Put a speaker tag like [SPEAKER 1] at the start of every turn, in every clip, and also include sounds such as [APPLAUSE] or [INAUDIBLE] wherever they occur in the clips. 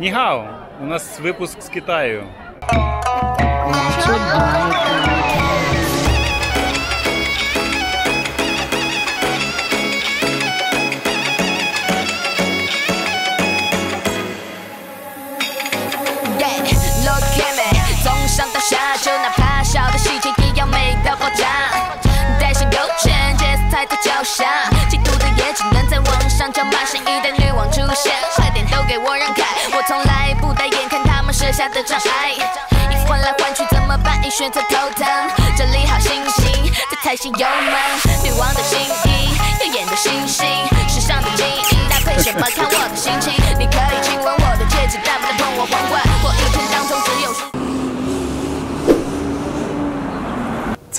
[SPEAKER 1] Нігао, у нас випуск з Китаю.
[SPEAKER 2] Yeah, look at me，从上到下，就哪怕小的细节也要美到爆炸。带上勾拳，节奏抬头脚下，嫉妒的也只能在网上叫骂。新一代女王出现，快点都给我让 下的障碍，衣服换来换去怎么办？已选择头疼，整理好心情，再踩下油门，女王的新衣，耀眼的星星，时尚的精英搭配什么？看我的心情，你可以亲吻我的戒指，但不能碰我皇冠。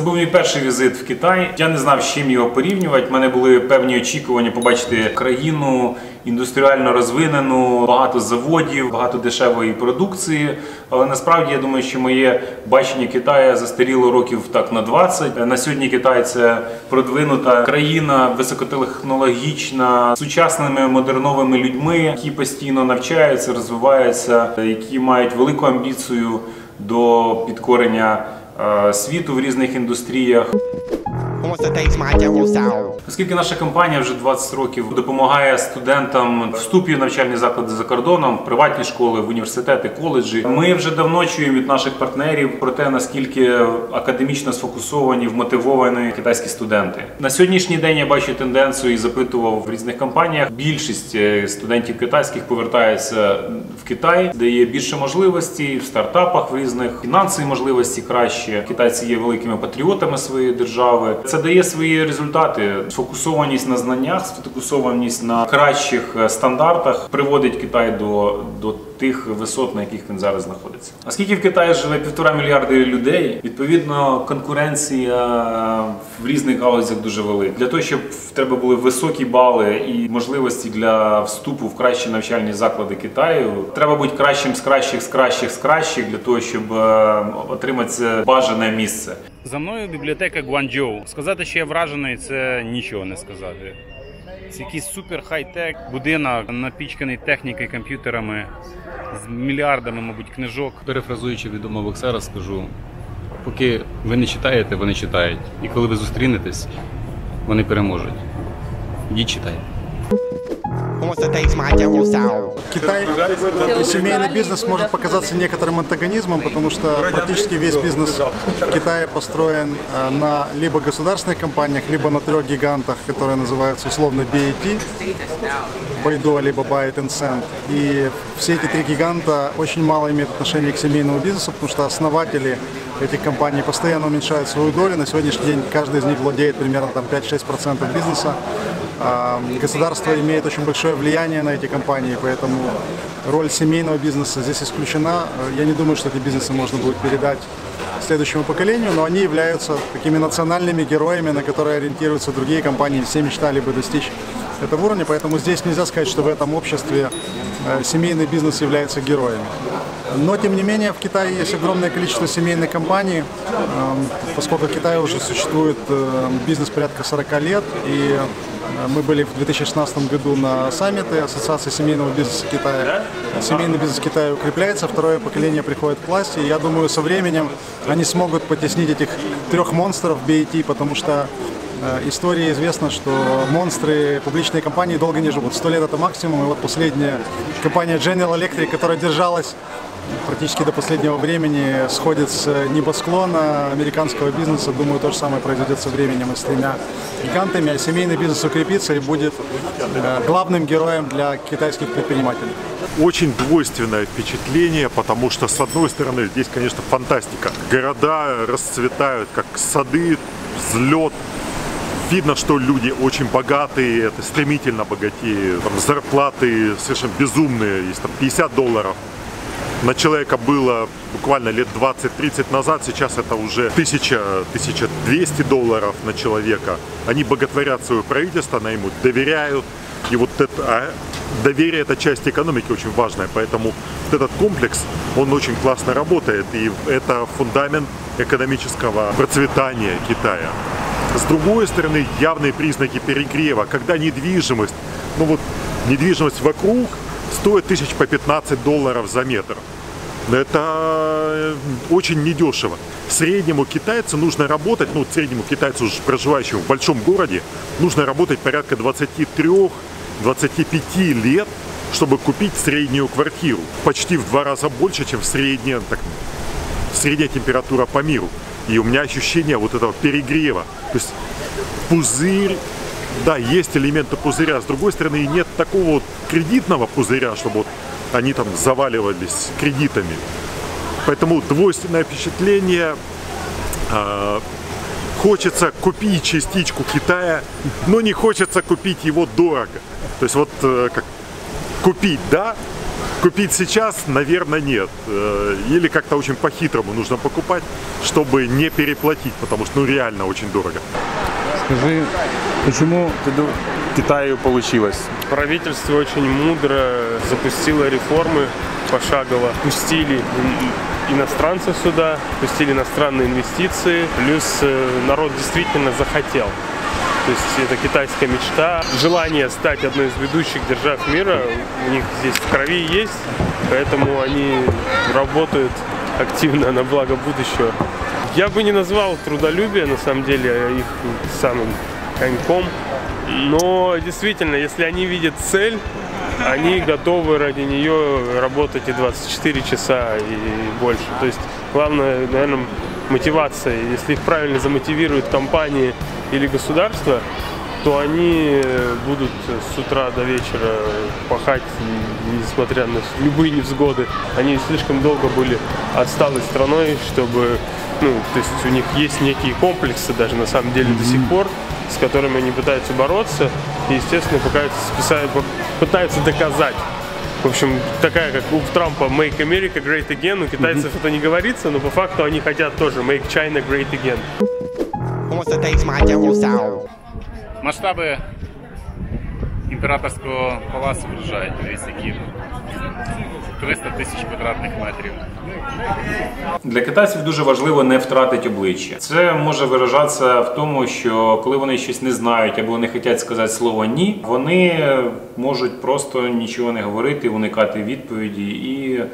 [SPEAKER 1] Це був мій перший візит в Китай. Я не знав, з чим його порівнювати. У мене були певні очікування побачити країну індустріально розвинену, багато заводів, багато дешевої продукції. Але насправді я думаю, що моє бачення Китаю застаріло років так на 20. На сьогодні Китай це продвинута країна, високотехнологічна, з сучасними модерновими людьми, які постійно навчаються, розвиваються, які мають велику амбіцію до підкорення світу в різних індустріях. Оскільки наша компанія вже 20 років допомагає студентам вступі в навчальні заклади за кордоном, в приватні школи, в університети, коледжі, ми вже давно чуємо від наших партнерів про те, наскільки академічно сфокусовані, вмотивовані китайські студенти. На сьогоднішній день я бачу тенденцію і запитував в різних компаніях. Більшість е, студентів китайських повертаються в Китай, де є більше можливостей в стартапах в різних фінансові можливості краще. Китайці є великими патріотами своєї держави. Це дає свої результати. Сфокусованість на знаннях, сфокусованість на кращих е, стандартах приводить Китай до, до тих висот, на яких він зараз знаходиться. Оскільки в Китаї живе півтора мільярди людей, відповідно конкуренція в різних галузях дуже велика. Для того, щоб в тебе були високі бали і можливості для вступу в кращі навчальні заклади Китаю, треба бути кращим з кращих, з кращих, з кращих для того, щоб е, отримати бажане місце. За мною бібліотека Гуанчжоу. Сказати, що я вражений, це нічого не сказати. Це якийсь супер хай-тек будинок, напічканий технікою, комп'ютерами, з мільярдами, мабуть, книжок. Перефразуючи відомого боксера, скажу: поки ви не читаєте, вони читають. І коли ви зустрінетесь, вони переможуть. Ідіть читайте.
[SPEAKER 3] Китай и семейный бизнес может показаться некоторым антагонизмом, потому что практически весь бизнес в Китае построен э, на либо государственных компаниях, либо на трех гигантах, которые называются условно BAT, Baidu, либо Byte Tencent. И все эти три гиганта очень мало имеют отношение к семейному бизнесу, потому что основатели этих компаний постоянно уменьшают свою долю. На сегодняшний день каждый из них владеет примерно там, 5-6% бизнеса. А, Государство имеет очень большое влияние на эти компании, поэтому роль семейного бизнеса здесь исключена. Я не думаю, что эти бизнесы можно будет передать следующему поколению, но они являются такими национальными героями, на которые ориентируются другие компании. Все мечтали бы достичь этого уровня, поэтому здесь нельзя сказать, что в этом обществе э, семейный бизнес является героем. Но, тем не менее, в Китае есть огромное количество семейных компаний, эм, поскольку в Китае уже существует э, бизнес порядка 40 лет, и мы были в 2016 году на саммите Ассоциации семейного бизнеса Китая. Семейный бизнес Китая укрепляется, второе поколение приходит к власти. И я думаю, со временем они смогут потеснить этих трех монстров BAT, потому что э, истории известно, что монстры публичные компании долго не живут. Сто лет это максимум. И вот последняя компания General Electric, которая держалась практически до последнего времени сходит с небосклона американского бизнеса. Думаю, то же самое произойдет со временем и с тремя гигантами. А семейный бизнес укрепится и будет э, главным героем для китайских предпринимателей.
[SPEAKER 4] очень двойственное впечатление, потому что, с одной стороны, здесь, конечно, фантастика. Города расцветают, как сады, взлет. Видно, что люди очень богатые, это стремительно богатеют. Там зарплаты совершенно безумные, есть там 50 долларов. На человека было буквально лет 20-30 назад, сейчас это уже 1000-1200 долларов на человека. Они боготворят свое правительство, она ему доверяют. И вот это, а доверие это часть экономики очень важная, поэтому вот этот комплекс, он очень классно работает, и это фундамент экономического процветания Китая. С другой стороны, явные признаки перегрева, когда недвижимость, ну вот недвижимость вокруг стоит тысяч по 15 долларов за метр. Это э, очень недешево. Среднему китайцу нужно работать, ну, среднему китайцу, проживающему в большом городе, нужно работать порядка 23-25 лет, чтобы купить среднюю квартиру. Почти в два раза больше, чем средняя, так, средняя температура по миру. И у меня ощущение вот этого перегрева. То есть пузырь, да, есть элементы пузыря. С другой стороны, нет такого вот кредитного пузыря, чтобы вот они там заваливались кредитами. Поэтому двойственное впечатление. а, хочется купить частичку Китая, но не хочется купить его дорого. То есть вот э, как купить, да, купить сейчас, наверное, нет. Э, Или как-то очень по-хитрому нужно покупать, чтобы не переплатить, потому что ну реально очень дорого.
[SPEAKER 5] Скажи, почему ты Китаю получилось?
[SPEAKER 6] Правительство очень мудро запустило реформы пошагово. Пустили ин- иностранцев сюда, пустили иностранные инвестиции. Плюс э, народ действительно захотел. То есть это китайская мечта. Желание стать одной из ведущих держав мира у них здесь в крови есть. Поэтому они работают активно на благо будущего. Я бы не назвал трудолюбие, на самом деле, их самым коньком. Но действительно, если они видят цель, они готовы ради нее работать и 24 часа и больше. То есть главное, наверное, мотивация. Если их правильно замотивируют компании или государство, то они э, будут с утра до вечера пахать, несмотря на любые невзгоды. Они слишком долго были отсталой страной, чтобы, ну, то есть у них есть некие комплексы даже на самом деле до сих пор, с которыми они пытаются бороться и, естественно, пытаются, списать- пытаются доказать. В общем, такая, как у Трампа «Make America Great Again», у китайцев это не говорится, но по факту они хотят тоже «Make China Great Again».
[SPEAKER 7] Масштаби імператорського палацу вражають, дивіться, які 300 тисяч квадратних метрів.
[SPEAKER 1] Для китайців дуже важливо не втратити обличчя. Це може виражатися в тому, що коли вони щось не знають або не хочуть сказати слово ні, вони можуть просто нічого не говорити, уникати відповіді і е,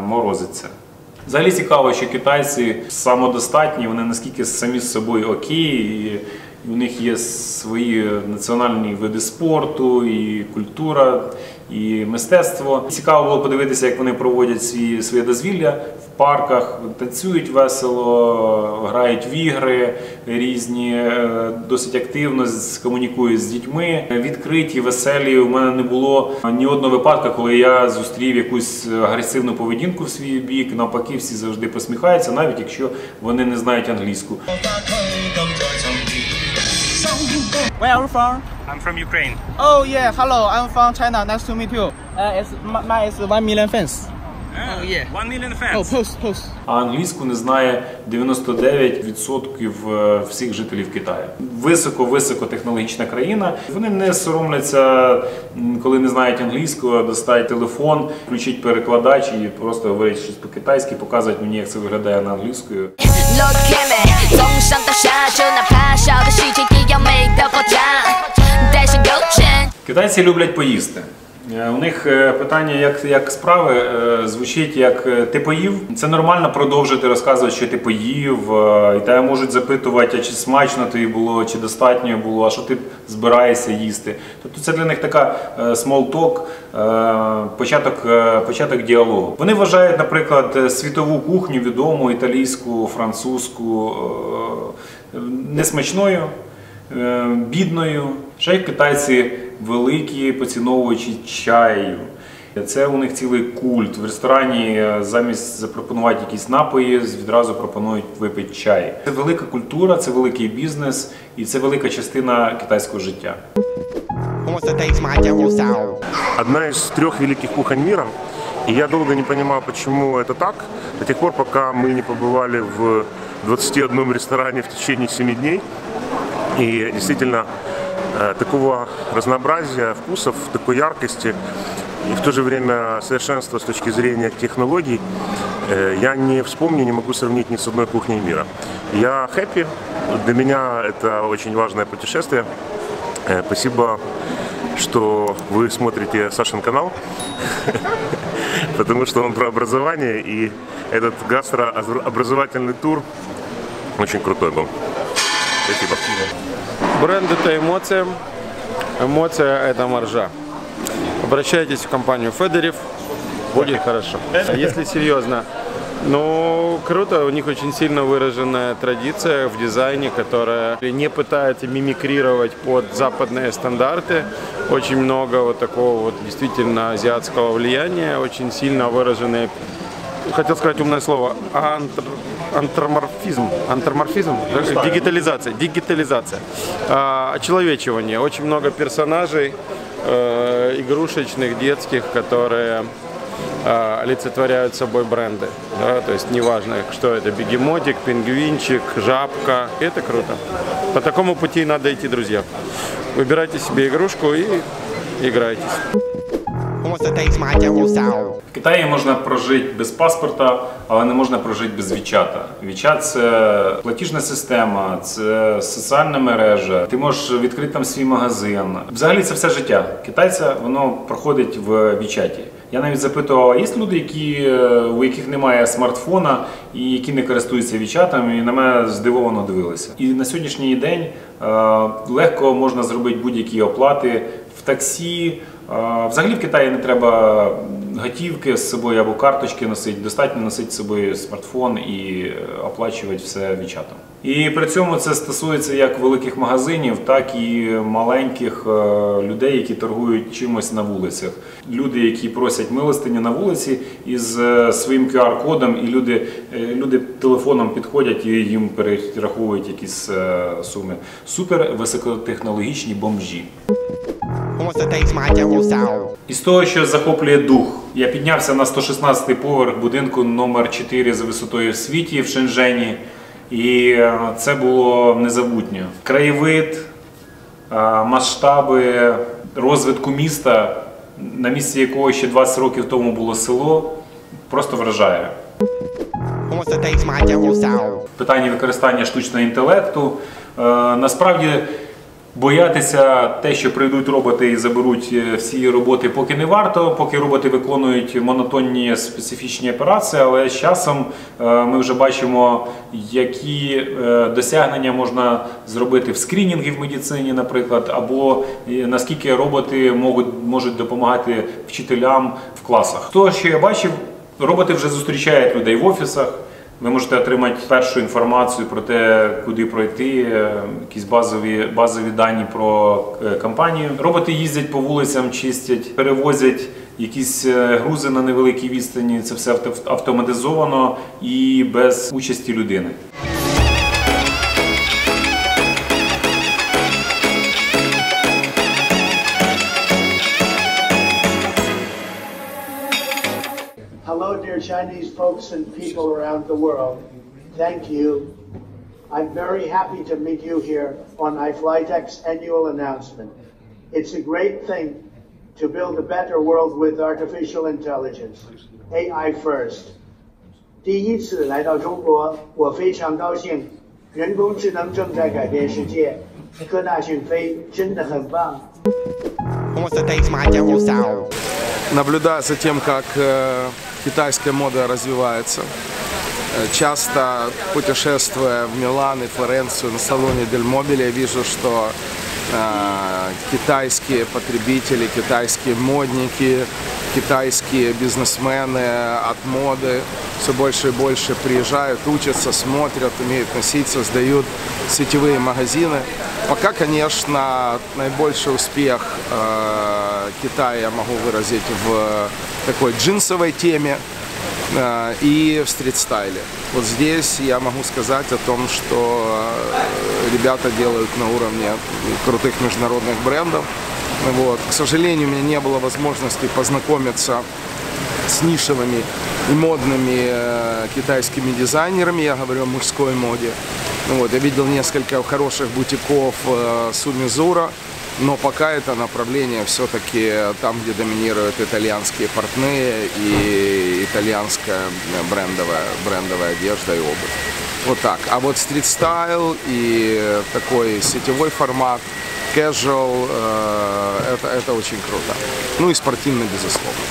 [SPEAKER 1] морозиться. Взагалі цікаво, що китайці самодостатні, вони наскільки самі з собою окей, у них є свої національні види спорту, і культура, і мистецтво. Цікаво було подивитися, як вони проводять свої, своє дозвілля в парках, танцюють весело, грають в ігри різні, е, досить активно комунікують з дітьми. Відкриті, веселі. У мене не було ні одного випадку, коли я зустрів якусь агресивну поведінку в свій бік. Навпаки, всі завжди посміхаються, навіть якщо вони не знають англійську.
[SPEAKER 8] Where are you from?
[SPEAKER 7] I'm from Ukraine.
[SPEAKER 8] Oh yeah, hello. I'm from China. Nice to meet you. Uh, it's my, is one million fans. Oh yeah.
[SPEAKER 7] One million
[SPEAKER 8] Oh, post, post.
[SPEAKER 1] А англійську не знає 99% е, всіх жителів Китаю. Високо-високо технологічна країна. Вони не соромляться, коли не знають англійського, достають телефон, включить перекладач і просто говорять щось по-китайськи, показують мені, як це виглядає на англійською. Китайці люблять поїсти. Е, у них е, питання, як як справи, е, звучить як ти поїв. Це нормально продовжити розказувати, що ти поїв, і тебе можуть запитувати, а чи смачно тобі було, чи достатньо було, а що ти збираєшся їсти. Тобто це для них така смолток, початок початок діалогу. Вони вважають, наприклад, світову кухню відому, італійську, французьку несмачною. бідною. Ще й китайці великі поціновувачі чаю. Це у них цілий культ. В ресторані е, замість запропонувати якісь напої, відразу пропонують випити чай. Це велика культура, це великий бізнес і це велика частина китайського життя.
[SPEAKER 9] Who wants to taste my General Tso?
[SPEAKER 10] одна из трех великих кухонь мира. И я долго не понимал, почему это так, до тех пор, пока мы не побывали в 21 ресторане в течение 7 дней. И действительно, э, такого разнообразия вкусов, такой яркости и в то же время совершенства с точки зрения технологий э, я не вспомню, не могу сравнить ни с одной кухней мира. Я хэппи, для меня это очень важное путешествие. Э, Спасибо что вы смотрите Сашин канал, [LAUGHS] потому что он про образование, и этот гастрообразовательный тур очень крутой был. Спасибо.
[SPEAKER 5] Бренд это эмоция. Эмоция это маржа. Обращайтесь в компанию Федерев, будет хорошо. А Если серьезно, ну, круто, у них очень сильно выраженная традиция в дизайне, которая не пытается мимикрировать под западные стандарты. Очень много вот такого вот действительно азиатского влияния, очень сильно выраженные хотел сказать умное слово, антр, антроморфизм, антроморфизм, дигитализация, дигитализация, а, очеловечивание. Очень много персонажей э, игрушечных, детских, которые э, олицетворяют собой бренды. Да? То есть неважно, что это, бегемотик, пингвинчик, жабка. Это круто. По такому пути надо идти, друзья. Выбирайте себе игрушку и играйтесь.
[SPEAKER 1] В Китаї можна прожити без паспорта, але не можна прожити без Вічата. Вічат це платіжна система, це соціальна мережа. Ти можеш відкрити там свій магазин. Взагалі це все життя. Китайця воно проходить в Вічаті. Я навіть запитував, є люди, які, у яких немає смартфона і які не користуються Вічатом, і на мене здивовано дивилися. І на сьогоднішній день е, легко можна зробити будь-які оплати в таксі. Взагалі в Китаї не треба готівки з собою або карточки носити. Достатньо носити з собою смартфон і е, оплачувати все вічатом. І при цьому це стосується як великих магазинів, так і маленьких е, людей, які торгують чимось на вулицях. Люди, які просять милостині на вулиці із е, своїм QR-кодом, і люди, люди телефоном підходять і їм перераховують якісь суми. Супер високотехнологічні бомжі. Із того, що захоплює дух, я піднявся на 116-й поверх будинку номер 4 за висотою в світі в Шенжені, і е, це було незабутньо. Краєвид, е, масштаби розвитку міста, на місці якого ще 20 років тому було село, просто вражає. Питанні використання штучного інтелекту. Е, насправді боятися те, що прийдуть роботи і заберуть е, всі роботи, поки не варто, поки роботи виконують монотонні специфічні операції, але з часом е, ми вже бачимо, які е, досягнення можна зробити в скринінгі в медицині, наприклад, або наскільки роботи можуть, можуть допомагати вчителям в класах. То, що я бачив, роботи вже зустрічають людей в офісах. Ви можете отримати першу інформацію про те, куди пройти, е, якісь базові, базові дані про е, компанію. Роботи їздять по вулицям, чистять, перевозять якісь е, грузи на невеликій відстані. Це все авто- автоматизовано і без участі людини.
[SPEAKER 11] dear Chinese folks and people around the world. Thank you. I'm very happy to meet you here on iFlyTech's annual announcement. It's a great thing to build a better world with artificial intelligence, AI first. 第一次来到中国，我非常高兴。人工智能正在改变世界，科大讯飞真的很棒。
[SPEAKER 9] Who wants to taste my General Sound?
[SPEAKER 12] наблюдая за тем, как э, китайская мода развивается. Э, Часто путешествуя в Милан и Флоренцию на салоне Дель Мобиле, я вижу, что э, китайские потребители, китайские модники, китайские бизнесмены от моды все больше и больше приезжают, учатся, смотрят, умеют носиться, сдают сетевые магазины. Пока, конечно, наибольший успех э, Китая я могу выразить в такой джинсовой теме э, и в стрит-стайле. Вот здесь я могу сказать о том, что э, ребята делают на уровне крутых международных брендов. Вот. К сожалению, у меня не было возможности познакомиться с нишевыми и модными э, китайскими дизайнерами, я говорю о мужской моде. Ну Вот, я видел несколько хороших бутиков э, Сумизура, но пока это направление все-таки там, где доминируют итальянские портные и итальянская э, брендовая, брендовая одежда и обувь. Вот так. А вот стрит-стайл и такой сетевой формат, casual, э, это, это очень круто. Ну и спортивно, безусловно.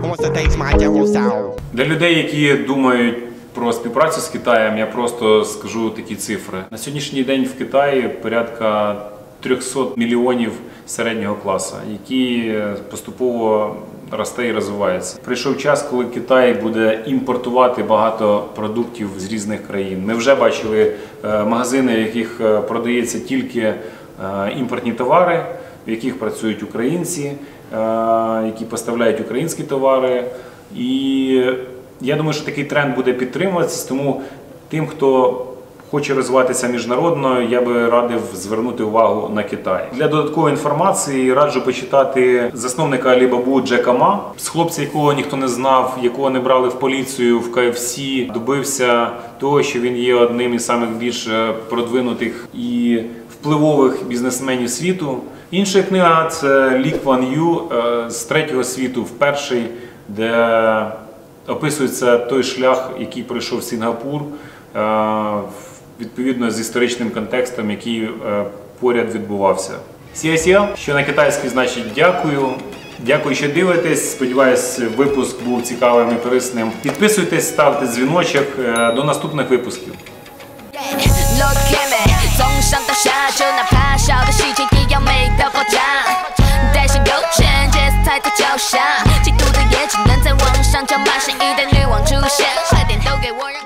[SPEAKER 9] Who wants to taste my general style?
[SPEAKER 1] Для людей, які думають про співпрацю з Китаєм, я просто скажу такі цифри. На сьогоднішній день в Китаї порядка 300 мільйонів середнього класу, які поступово росте і розвивається. Прийшов час, коли Китай буде імпортувати багато продуктів з різних країн. Ми вже бачили е, магазини, в яких е, продається тільки е, імпортні товари, в яких працюють українці, які поставляють українські товари. І я думаю, що такий тренд буде підтримуватися, тому тим, хто хоче розвиватися міжнародно, я би радив звернути увагу на Китай. Для додаткової інформації раджу почитати засновника Алібабу Джека Ма, з хлопця, якого ніхто не знав, якого не брали в поліцію в КФС, добився того, що він є одним із самих більш е, продвинутих і впливових бізнесменів світу. Інша книга це Лік Ван Ю е, з третього світу в перший, де описується той шлях, який пройшов Сінгапур, е, відповідно з історичним контекстом, який е, поряд відбувався. Сіасіа, що на китайській, значить, дякую. Дякую, що дивитесь. Сподіваюсь, випуск був цікавим і корисним. Підписуйтесь, ставте дзвіночок е, до наступних випусків.
[SPEAKER 2] 落叶美，从上到下，这哪怕小的细节也要美到爆炸。带上狗圈，角色太过狡黠，嫉妒的也只能在网上叫骂。善意的女王出现，快点都给我让。